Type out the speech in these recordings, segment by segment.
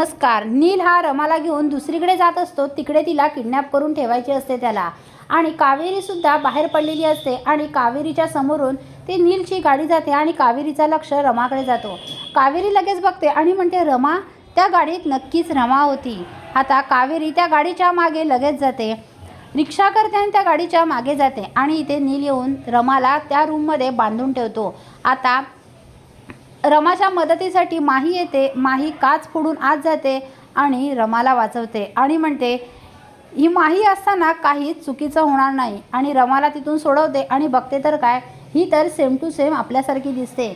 नमस्कार. नील हा रमाला घेऊन दुसरीकडे जात असतो. तिकडे तिला किडनॅप करून ठेवायची असते त्याला. आणि कावेरीसुद्धा बाहेर पडलेली असते आणि कावेरीच्या समोरून ती नीलची गाडी जाते आणि कावेरीचा लक्ष रमाकडे जातो. कावेरी लगेच बघते आणि म्हणते रमा त्या गाडीत नक्कीच रमा होती. आता कावेरी त्या गाडीच्या मागे लगेच जाते. रिक्षा करते आणि त्या गाडीच्या मागे जाते आणि इथे नील येऊन रमाला त्या रूममध्ये बांधून ठेवतो. आता रमाच्या मदतीसाठी माही येते माही काच फोडून आत जाते आणि रमाला वाचवते आणि म्हणते ही माही असताना काही चुकीचं होणार नाही आणि रमाला तिथून सोडवते आणि बघते तर काय? ही तर सेम टू सेम आपल्यासारखी दिसते.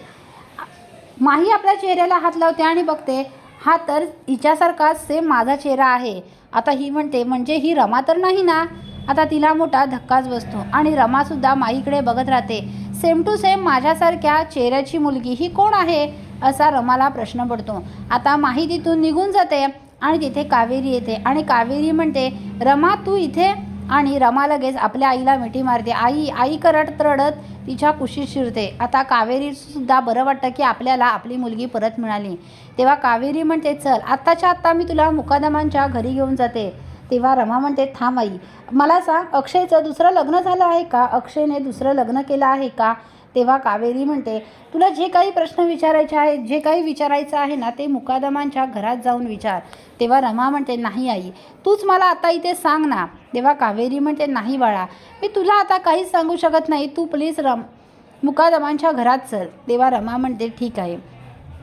माही आपल्या चेहऱ्याला हात लावते आणि बघते हा तर हिच्यासारखाच सेम माझा चेहरा आहे. आता ही म्हणते म्हणजे ही रमा तर नाही ना? आता तिला मोठा धक्काच बसतो आणि रमासुद्धा माहीकडे बघत राहते. सेम टू सेम माझ्यासारख्या चेहऱ्याची मुलगी ही कोण आहे असा रमाला प्रश्न पडतो. आता माही तिथून निघून जाते आणि तिथे कावेरी येते. आणि कावेरी म्हणते रमा तू इथे? आणि रमा लगेच आपल्या आईला मिठी मारते. आई आई करत रडत तिच्या कुशीत शिरते. आता कावेरीसुद्धा बरं वाटतं की आपल्याला आपली मुलगी परत मिळाली. तेव्हा कावेरी म्हणते चल आत्ताच्या आत्ता मी तुला मुकादमांच्या घरी घेऊन जाते. तेव्हा रमा म्हणते थांब आई मला सांग अक्षयचं दुसरं लग्न झालं आहे का? अक्षयने दुसरं लग्न केलं आहे का? तेव्हा कावेरी म्हणते तुला जे काही प्रश्न विचारायचे आहेत जे काही विचारायचं आहे ना ते मुकादमांच्या घरात जाऊन विचार. तेव्हा रमा म्हणते नाही आई तूच मला आता इथे सांग ना. तेव्हा कावेरी म्हणते नाही बाळा मी तुला आता काहीच सांगू शकत नाही तू प्लीज रम मुकादमांच्या घरात चल. तेव्हा रमा म्हणते ठीक आहे.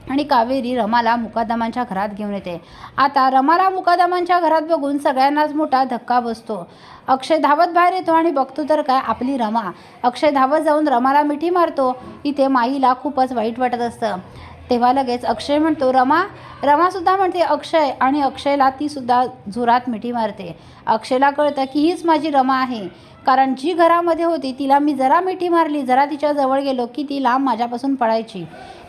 आणि कावेरी रमाला मुकादमांच्या घरात घेऊन येते. आता रमाला मुकादमांच्या घरात बघून सगळ्यांनाच मोठा धक्का बसतो. अक्षय धावत बाहेर येतो आणि बघतो तर काय आपली रमा. अक्षय धावत जाऊन रमाला मिठी मारतो. इथे माईला खूपच वाईट वाटत असतं. तेव्हा लगेच अक्षय म्हणतो रमा. रमासुद्धा म्हणते अक्षय. आणि अक्षयला तीसुद्धा जोरात मिठी मारते. अक्षयला कळतं की हीच माझी रमा आहे. कारण जी घरामध्ये होती तिला मी जरा मिठी मारली जरा तिच्या जवळ गेलो की ती लांब माझ्यापासून पळायची.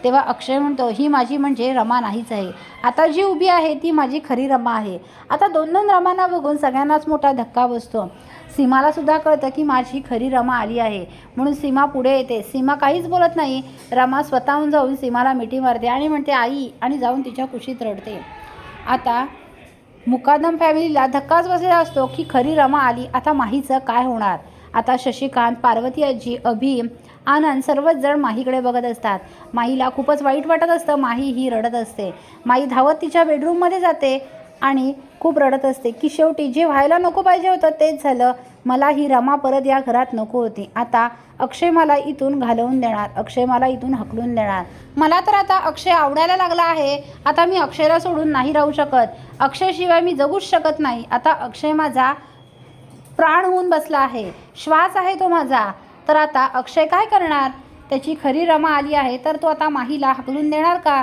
तेव्हा अक्षय म्हणतो ही माझी म्हणजे रमा नाहीच आहे. आता जी उभी आहे ती माझी खरी रमा आहे. आता दोन दोन रमांना बघून सगळ्यांनाच मोठा धक्का बसतो. सीमाला सुद्धा कळतं की माझी खरी रमा आली आहे. म्हणून सीमा पुढे येते. सीमा काहीच बोलत नाही. रमा स्वतःहून जाऊन सीमाला मिठी मारते आणि म्हणते आई आणि जाऊन तिच्या कुशीत रडते. आता मुकादम फॅमिलीला धक्काच बसलेला असतो की खरी रमा आली. आता माहीचं काय होणार? आता शशिकांत पार्वती आजी अभि आनंद सर्वच जण माहीकडे बघत असतात. माहीला खूपच वाईट वाटत असतं. माही ही रडत असते. माई धावत तिच्या बेडरूममध्ये जाते. आणि खूप रडत असते. की शेवटी जे व्हायला नको पाहिजे होतं तेच झालं. मला ही रमा परत या घरात नको होती. आता अक्षय मला इथून घालवून देणार. अक्षय मला इथून हकलून देणार. मला तर आता अक्षय आवडायला लागला आहे. आता मी अक्षयला सोडून नाही राहू शकत. अक्षयशिवाय मी जगूच शकत नाही. आता अक्षय माझा प्राण होऊन बसला आहे. श्वास आहे तो माझा. तर आता अक्षय काय करणार? त्याची खरी रमा आली आहे. तर तो आता माहीला हकलून देणार का?